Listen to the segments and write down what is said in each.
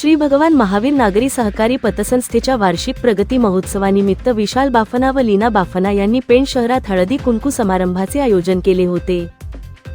श्री भगवान महावीर नागरी सहकारी पतसंस्थेच्या वार्षिक प्रगती महोत्सवानिमित्त विशाल बाफना व लीना बाफना यांनी पेण शहरात हळदी कुंकू समारंभाचे आयोजन केले होते.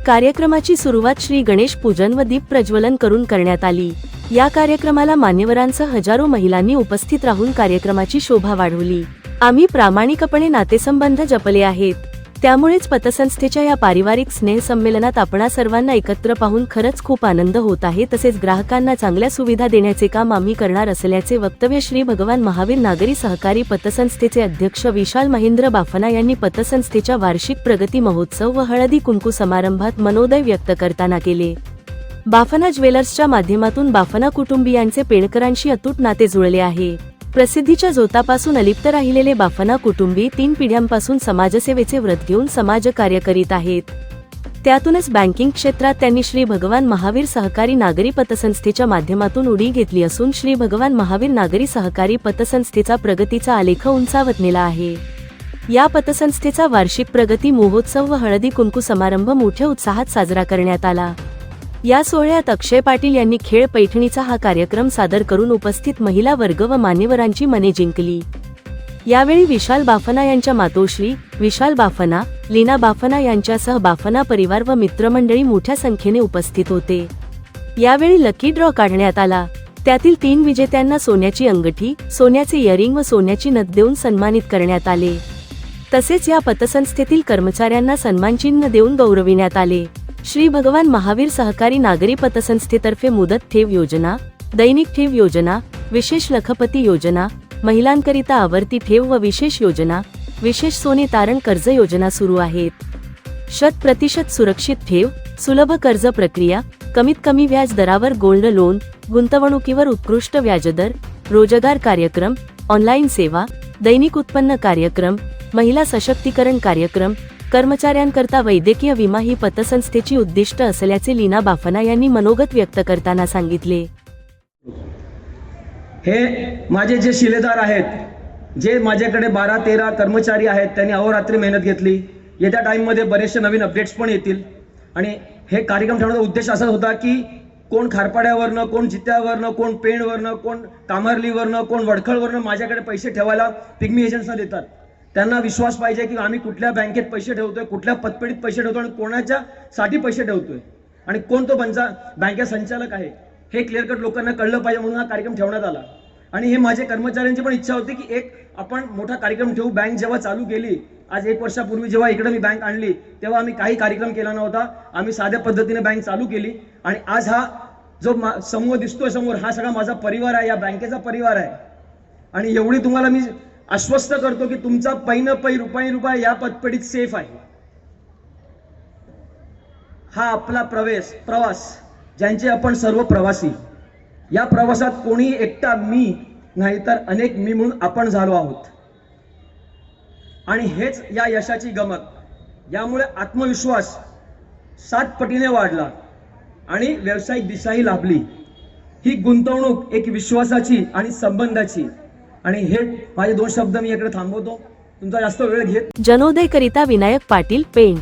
कार्यक्रमाची सुरुवात श्री गणेश पूजन व दीप प्रज्वलन करून करण्यात आली. या कार्यक्रमाला मान्यवरांसह हजारो महिलांनी उपस्थित राहून कार्यक्रमाची शोभा वाढवली. आम्ही प्रामाणिकपणे नातेसंबंध जपले आहेत. त्यामुळेच पतसंस्थेच्या या पारिवारिक स्नेह संमेलनात आपणा सर्वांना एकत्र पाहून खरंच खूप आनंद होत आहे. तसेच ग्राहकांना चांगल्या सुविधा देण्याचे काम आम्ही करणार असल्याचे वक्तव्य श्री भगवान महावीर नागरी सहकारी पतसंस्थेचे अध्यक्ष विशाल महेंद्र बाफना यांनी पतसंस्थेच्या वार्षिक प्रगती महोत्सव व हळदी कुंकू समारंभात मनोदय व्यक्त करताना केले. बाफना ज्वेलर्सच्या माध्यमातून बाफना कुटुंबियांचे पेणकरांशी अतूट नाते जुळले आहे. प्रसिद्धीच्या जोतापासून अलिप्त राहिलेले बाफना कुटुंबी तीन पिढ्यांपासून समाजसेवेचे व्रत घेऊन समाजकार्य करीत आहेत. त्यातूनच बँकिंग क्षेत्रात त्यांनी श्री भगवान महावीर सहकारी नागरी पतसंस्थेच्या माध्यमातून उडी घेतली असून श्री भगवान महावीर नागरी सहकारी पतसंस्थेचा प्रगतीचा आलेख उंचावत नेला आहे. या पतसंस्थेचा वार्षिक प्रगती महोत्सव व हळदी कुंकू समारंभ मोठ्या उत्साहात साजरा करण्यात आला. या सोहळ्यात अक्षय पाटील यांनी खेळ पैठणीचा हा कार्यक्रम सादर करून उपस्थित महिला वर्ग व मान्यवरांची मने जिंकली. यावेळी विशाल बाफना यांच्या मातोश्री विशाल बाफना लीना बाफना यांच्यासह बाफना परिवार व मित्रमंडळी मोठ्या संख्येने उपस्थित होते. यावेळी लकी ड्रॉ काढण्यात आला. त्यातील तीन विजेत्यांना सोन्याची अंगठी सोन्याचे इयरिंग व सोन्याची नथ देऊन सन्मानित करण्यात आले. तसेच या पतसंस्थेतील कर्मचाऱ्यांना सन्मानचिन्ह देऊन गौरविण्यात आले. श्री भगवान महावीर सहकारी नागरी पतसंस्थेतर्फे मुदत ठेव योजना दैनिक ठेव योजना विशेष लखपती योजना महिलांकरिता आवर्ती ठेव व विशेष योजना विशेष सोने तारण कर्ज योजना सुरू आहेत. शत प्रतिशत सुरक्षित ठेव सुलभ कर्ज प्रक्रिया कमीत कमी व्याज दरावर गोल्ड लोन गुंतवणुकीवर उत्कृष्ट व्याजदर रोजगार कार्यक्रम ऑनलाईन सेवा दैनिक उत्पन्न कार्यक्रम महिला सशक्तीकरण कार्यक्रम कर्मचाऱ्यांकरता वैद्यकीय विमा ही पतसंस्थेची उद्दिष्ट असल्याचे लीना बाफना यांनी मनोगत व्यक्त करताना सांगितले. हे माझे जे शिलेदार आहेत जे माझ्याकडे बारा तेरा कर्मचारी आहेत त्यांनी अहोरात्री मेहनत घेतली. येत्या टाईममध्ये बरेचसे नवीन अपडेट्स पण येतील. आणि हे कार्यक्रम ठेवण्याचा उद्देश असा होता की कोण खारपाड्यावरनं कोण जित्यावरनं कोण पेणवरनं कोण कामरलीवरनं कोण वडखळवरनं माझ्याकडे पैसे ठेवायला पिग्मी एजंट्सना देतात. त्यांना विश्वास पाहिजे की आम्ही कुठल्या बँकेत पैसे ठेवतोय कुठल्या पतपेढीत पैसे ठेवतो आणि कोणाच्या साठी पैसे ठेवतोय? आणि कोण तो बंचा बँकेचा संचालक आहे? हे क्लिअर कट लोकांना कळलं पाहिजे म्हणून हा कार्यक्रम ठेवण्यात आला. आणि हे माझे कर्मचाऱ्यांची पण इच्छा होती की एक आपण मोठा कार्यक्रम ठेवू. बँक जेव्हा चालू केली आज एक वर्षापूर्वी जेव्हा इकडे मी बँक आणली तेव्हा आम्ही काही कार्यक्रम केला नव्हता. आम्ही साध्या पद्धतीने बँक चालू केली. आणि आज हा जो समूह दिसतोय समोर हा सगळा माझा परिवार आहे या बँकेचा परिवार आहे. आणि एवढी तुम्हाला मी आश्वस्त करतो की तुमचा पै न पै रुपये रुपये या पतपेढीत सेफ आहे. हा आपला प्रवेश प्रवास ज्यांचे आपण सर्व प्रवासी. या प्रवासात कोणी एकटा मी नाहीतर अनेक मी म्हणून आपण झालो आहोत. आणि हेच या यशाची गमत यामुळे आत्मविश्वास सात पटीने वाढला आणि व्यावसायिक दिशाही लाभली. ही गुंतवणूक एक विश्वासाची आणि संबंधाची आणि हे माझे दोन शब्द मी इकडे थांबवतो. तुमचा जास्त वेळ घेत जनोदय करिता विनायक पाटील पेंट